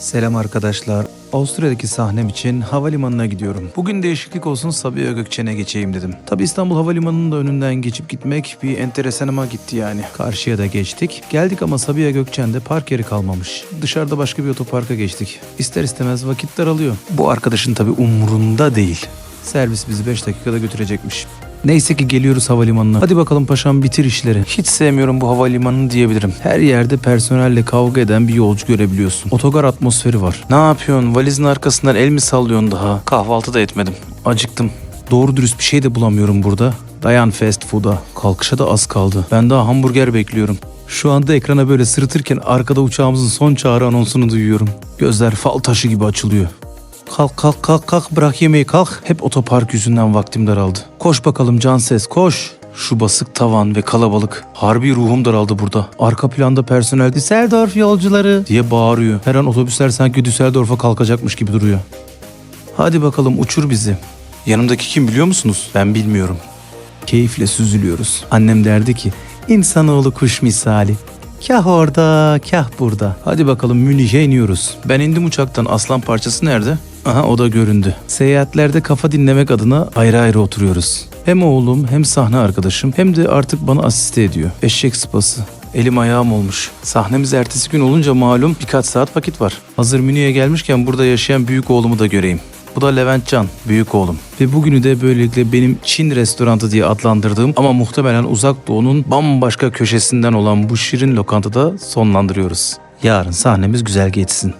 Selam arkadaşlar. Avusturya'daki sahnem için havalimanına gidiyorum. Bugün değişiklik olsun Sabiha Gökçen'e geçeyim dedim. Tabi İstanbul Havalimanı'nın da önünden geçip gitmek bir enteresanıma gitti yani. Karşıya da geçtik. Geldik ama Sabiha Gökçen'de park yeri kalmamış. Dışarıda başka bir otoparka geçtik. İster istemez vakit daralıyor. Bu arkadaşın tabi umurunda değil. Servis bizi 5 dakikada götürecekmiş. Neyse ki geliyoruz havalimanına. Hadi bakalım paşam bitir işleri. Hiç sevmiyorum bu havalimanını diyebilirim. Her yerde personelle kavga eden bir yolcu görebiliyorsun. Otogar atmosferi var. Ne yapıyorsun? Valizin arkasından el mi sallıyorsun daha? Kahvaltı da etmedim. Acıktım. Doğru dürüst bir şey de bulamıyorum burada. Dayan fast food'a. Kalkışa da az kaldı. Ben daha hamburger bekliyorum. Şu anda ekrana böyle sırıtırken arkada uçağımızın son çağrı anonsunu duyuyorum. Gözler fal taşı gibi açılıyor. Kalk kalk kalk kalk bırak yemeği kalk. Hep otopark yüzünden vaktim daraldı. Koş bakalım can ses koş. Şu basık tavan ve kalabalık. Harbi ruhum daraldı burada. Arka planda personel Düsseldorf yolcuları diye bağırıyor. Her an otobüsler sanki Düsseldorf'a kalkacakmış gibi duruyor. Hadi bakalım uçur bizi. Yanımdaki kim biliyor musunuz? Ben bilmiyorum. Keyifle süzülüyoruz. Annem derdi ki insanoğlu kuş misali. Kah orada, kah burada. Hadi bakalım Münih'e iniyoruz. Ben indim uçaktan. Aslan parçası nerede? Aha o da göründü. Seyahatlerde kafa dinlemek adına ayrı ayrı oturuyoruz. Hem oğlum hem sahne arkadaşım hem de artık bana asiste ediyor. Eşek sıpası. Elim ayağım olmuş. Sahnemiz ertesi gün olunca malum birkaç saat vakit var. Hazır Münih'e gelmişken burada yaşayan büyük oğlumu da göreyim. Bu da Levent Can, büyük oğlum. Ve bugünü de böylelikle benim Çin restoranı diye adlandırdığım ama muhtemelen uzak doğunun bambaşka köşesinden olan bu şirin lokantada sonlandırıyoruz. Yarın sahnemiz güzel geçsin.